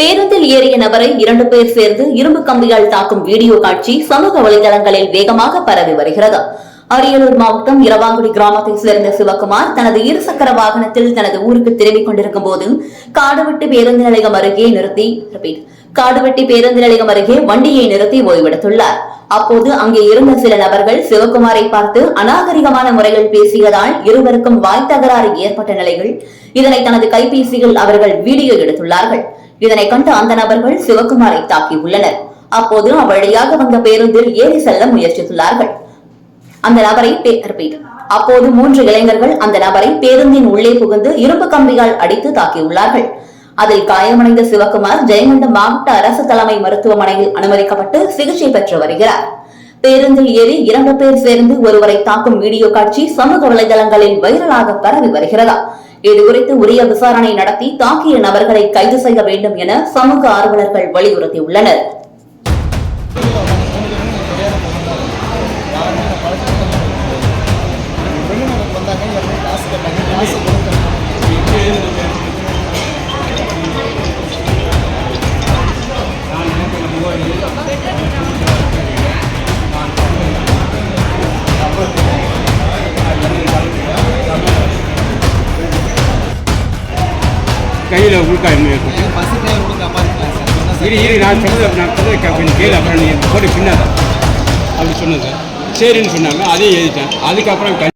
பேருந்தில் ஏறிய நபரை இரண்டு பேர் சேர்ந்து இரும்பு கம்பியால் தாக்கும் வீடியோ காட்சி சமூக வலைதளங்களில் வேகமாக பரவி வருகிறது. அரியலூர் மாவட்டம் இரவாங்குடி கிராமத்தைச் சேர்ந்த சிவகுமார் தனது இருசக்கர வாகனத்தில் தனது ஊருக்கு திரும்பிக் கொண்டிருக்கும் போது காடுவெட்டி பேருந்து நிலையம் அருகே நிறுத்தி காடுவெட்டி பேருந்து நிலையம் அருகே வண்டியை நிறுத்தி ஓய்வெடுத்துள்ளார். அப்போது அங்கே இருந்த சில நபர்கள் சிவகுமாரை பார்த்து அநாகரிகமான முறையில் பேசியதால் இருவருக்கும் வாய் தகராறு ஏற்பட்ட நிலையில் இதனை தனது கைபேசியில் அவர்கள் வீடியோ எடுத்துள்ளார்கள். இதனை கண்ட அந்த நபர்கள் சிவகுமாரை தாக்கியுள்ளனர். அப்போது அவ்வழியாக வந்த பேருந்தில் ஏறி செல்ல முயற்சித்துள்ளார்கள். அந்த நபரை அப்போது மூன்று இளைஞர்கள் அந்த நபரை பேருந்தின் உள்ளே புகுந்து இரும்பு கம்பியால் அடித்து தாக்கியுள்ளார்கள். அதில் காயமடைந்த சிவகுமார் ஜெயங்கொண்டம் மாவட்ட அரசு தலைமை மருத்துவமனையில் அனுமதிக்கப்பட்டு சிகிச்சை பெற்று வருகிறார். பேருந்தில் ஏறி இரண்டு பேர் சேர்ந்து ஒருவரை தாக்கும் வீடியோ காட்சி சமூக வலைதளங்களில் வைரலாக பரவி வருகிறதா? இது குறித்து உரிய விசாரணை நடத்தி தாக்கிய நபர்களை கைது செய்ய வேண்டும் என சமூக ஆர்வலர்கள் வலியுறுத்தியுள்ளனர். காசு கேட்டாங்க காசு சொன்னா சார். இரு இரு நான் சொன்னது நான் சொன்னது கொஞ்சம் கேளு அப்புறம் நீ போட்டு பின்னாத அப்படி சொன்னது. சரின்னு சொன்னாங்க அதையும் எழுதிட்டேன். அதுக்கப்புறம்